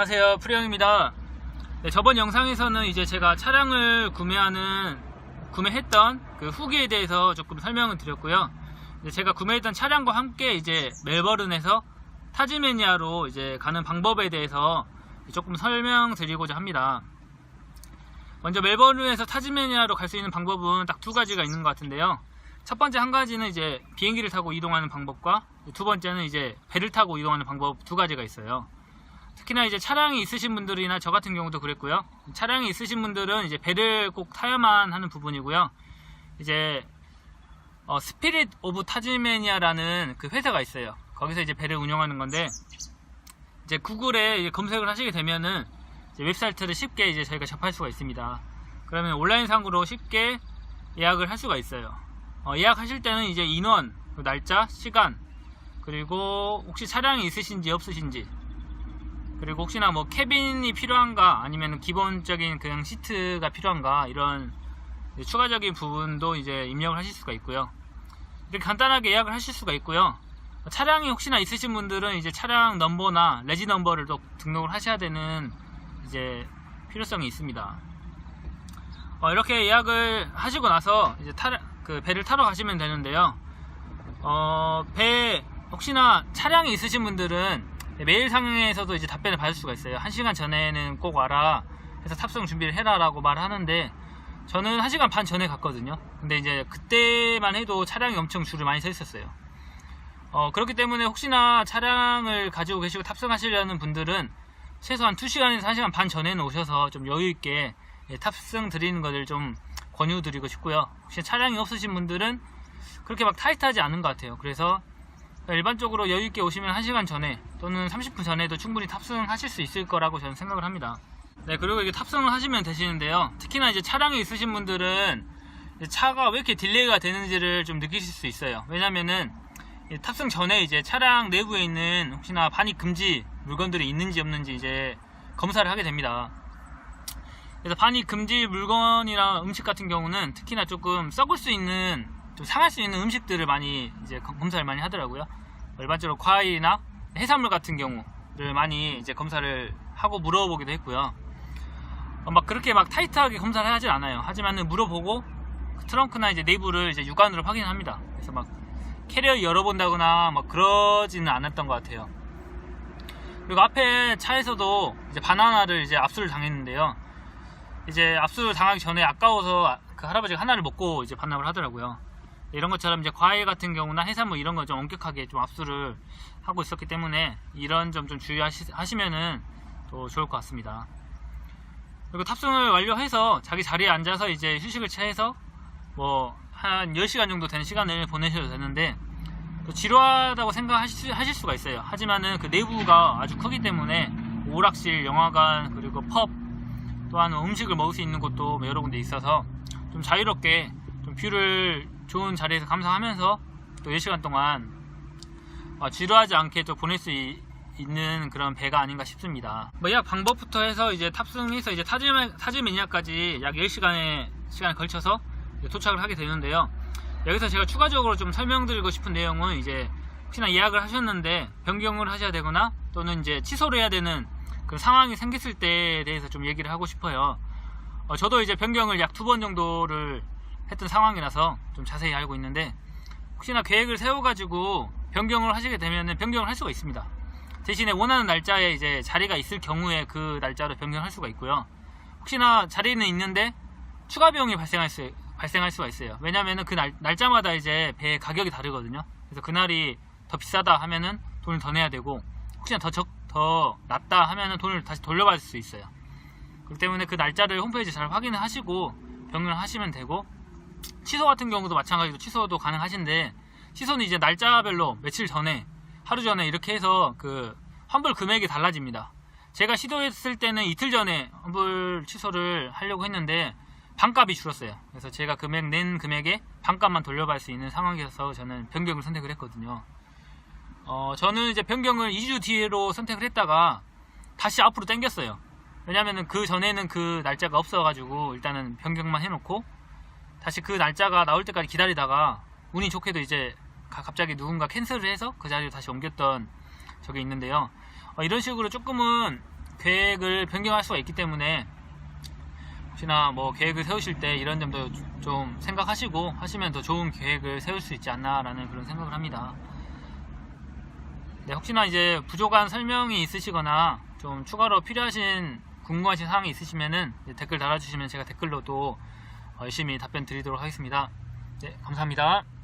안녕하세요. 프리형입니다. 네, 저번 영상에서는 이제 제가 차량을 구매하는 구매했던 그 후기에 대해서 조금 설명을 드렸고요. 제가 구매했던 차량과 함께 이제 멜버른에서 타지메니아로 이제 가는 방법에 대해서 조금 설명드리고자 합니다. 먼저 멜버른에서 타지메니아로 갈 수 있는 방법은 딱 두 가지가 있는 것 같은데요. 첫 번째 한 가지는 이제 비행기를 타고 이동하는 방법과 두 번째는 이제 배를 타고 이동하는 방법 두 가지가 있어요 특히나 이제 차량이 있으신 분들이나 저 같은 경우도 그랬고요. 차량이 있으신 분들은 이제 배를 꼭 타야만 하는 부분이고요. 이제 어, 스피릿 오브 타즈메니아라는 그 회사가 있어요. 거기서 이제 배를 운영하는 건데 이제 구글에 이제 검색을 하시게 되면은 웹사이트를 쉽게 이제 저희가 접할 수가 있습니다. 그러면 온라인 상으로 쉽게 예약을 할 수가 있어요. 어, 예약하실 때는 이제 인원, 그 날짜, 시간, 그리고 혹시 차량이 있으신지 없으신지 그리고 혹시나 뭐 캐빈이 필요한가 아니면 기본적인 그냥 시트가 필요한가 이런 추가적인 부분도 이제 입력을 하실 수가 있고요. 이렇게 간단하게 예약을 하실 수가 있고요. 차량이 혹시나 있으신 분들은 이제 차량 넘버나 레지 넘버를 또 등록을 하셔야 되는 이제 필요성이 있습니다. 어, 이렇게 예약을 하시고 나서 이제 타, 그 배를 타러 가시면 되는데요. 어, 배 혹시나 차량이 있으신 분들은 메일 상에서도 이제 답변을 받을 수가 있어요. 한 시간 전에는 꼭 와라 해서 탑승 준비를 해라라고 말을 하는데 저는 한 시간 반 전에 갔거든요. 근데 이제 그때만 해도 차량이 엄청 줄을 많이 서 있었어요. 어, 그렇기 때문에 혹시나 차량을 가지고 계시고 탑승하시려는 분들은 최소한 2시간에서 1시간 반 전에는 오셔서 좀 여유있게 예, 탑승 드리는 것을 좀 권유드리고 싶고요. 혹시 차량이 없으신 분들은 그렇게 막 타이트하지 않은 것 같아요. 그래서 일반적으로 여유있게 오시면 1시간 전에 또는 30분 전에도 충분히 탑승하실 수 있을 거라고 저는 생각을 합니다. 네, 그리고 이게 탑승을 하시면 되시는데요. 특히나 이제 차량이 있으신 분들은 차가 왜 이렇게 딜레이가 되는지를 좀 느끼실 수 있어요. 왜냐면은 이 탑승 전에 이제 차량 내부에 있는 혹시나 반입 금지 물건들이 있는지 없는지 이제 검사를 하게 됩니다. 그래서 반입 금지 물건이나 음식 같은 경우는 특히나 조금 썩을 수 있는 좀 상할 수 있는 음식들을 많이 이제 검- 검사를 많이 하더라고요. 일반적으로 과일이나 해산물 같은 경우를 많이 이제 검사를 하고 물어보기도 했고요. 어, 막 그렇게 막 타이트하게 검사를 하진 않아요. 하지만은 물어보고 그 트렁크나 이제 내부를 이제 육안으로 확인합니다. 그래서 막 캐리어 열어본다거나 막 그러지는 않았던 것 같아요. 그리고 앞에 차에서도 이제 바나나를 이제 압수를 당했는데요. 이제 압수를 당하기 전에 아까워서 그 할아버지가 하나를 먹고 이제 반납을 하더라고요. 이런 것처럼 이제 과일 같은 경우나 해산물 이런 거 좀 엄격하게 좀 압수를 하고 있었기 때문에 이런 점 좀 주의하시면은 또 좋을 것 같습니다. 그리고 탑승을 완료해서 자기 자리에 앉아서 이제 휴식을 취해서 뭐 한 10시간 정도 되는 시간을 보내셔도 되는데 또 지루하다고 생각하실 수- 하실 수가 있어요. 하지만은 그 내부가 아주 크기 때문에 오락실, 영화관, 그리고 펍 또한 음식을 먹을 수 있는 곳도 여러 군데 있어서 좀 자유롭게 좀 뷰를 좋은 자리에서 감상하면서 또 10시간 동안 어, 지루하지 않게 또 보낼 수 있- 있는 그런 배가 아닌가 싶습니다. 뭐 약 방법부터 해서 이제 탑승해서 이제 타즈메, 타즈메니아까지 약 10시간의 시간에 걸쳐서 도착을 하게 되는데요. 여기서 제가 추가적으로 좀 설명드리고 싶은 내용은 이제 혹시나 예약을 하셨는데 변경을 하셔야 되거나 또는 이제 취소를 해야 되는 그 상황이 생겼을 때에 대해서 좀 얘기를 하고 싶어요. 어, 저도 이제 변경을 약 두 번 정도를 했던 상황이라서 좀 자세히 알고 있는데 혹시나 계획을 세워가지고 변경을 하시게 되면 변경을 할 수가 있습니다. 대신에 원하는 날짜에 이제 자리가 있을 경우에 그 날짜로 변경할 수가 있고요. 혹시나 자리는 있는데 추가 비용이 발생할 수 발생할 수가 있어요. 왜냐면은 그 날, 날짜마다 이제 배 가격이 다르거든요. 그래서 그날이 더 비싸다 하면은 돈을 더 내야 되고 혹시나 더 적, 더 낮다 하면은 돈을 다시 돌려받을 수 있어요. 그렇기 때문에 그 날짜를 홈페이지 잘 확인을 하시고 변경을 하시면 되고 취소 같은 경우도 마찬가지로 취소도 가능하신데 취소는 이제 날짜별로 며칠 전에 하루 전에 이렇게 해서 그 환불 금액이 달라집니다. 제가 시도했을 때는 이틀 전에 환불 취소를 하려고 했는데 반값이 줄었어요. 그래서 제가 금액 낸 금액에 반값만 돌려받을 수 있는 상황이어서 저는 변경을 선택을 했거든요. 어, 저는 이제 변경을 2주 뒤로 선택을 했다가 다시 앞으로 당겼어요. 왜냐면은 그 전에는 그 날짜가 없어가지고 일단은 변경만 해놓고 다시 그 날짜가 나올 때까지 기다리다가 운이 좋게도 이제 가- 갑자기 누군가 캔슬을 해서 그 자리로 다시 옮겼던 적이 있는데요. 어, 이런 식으로 조금은 계획을 변경할 수가 있기 때문에 혹시나 뭐 계획을 세우실 때 이런 점도 좀 생각하시고 하시면 더 좋은 계획을 세울 수 있지 않나라는 그런 생각을 합니다. 네, 혹시나 이제 부족한 설명이 있으시거나 좀 추가로 필요하신 궁금하신 사항이 있으시면은 댓글 달아주시면 제가 댓글로 또 어, 열심히 답변 드리도록 하겠습니다. 네, 감사합니다.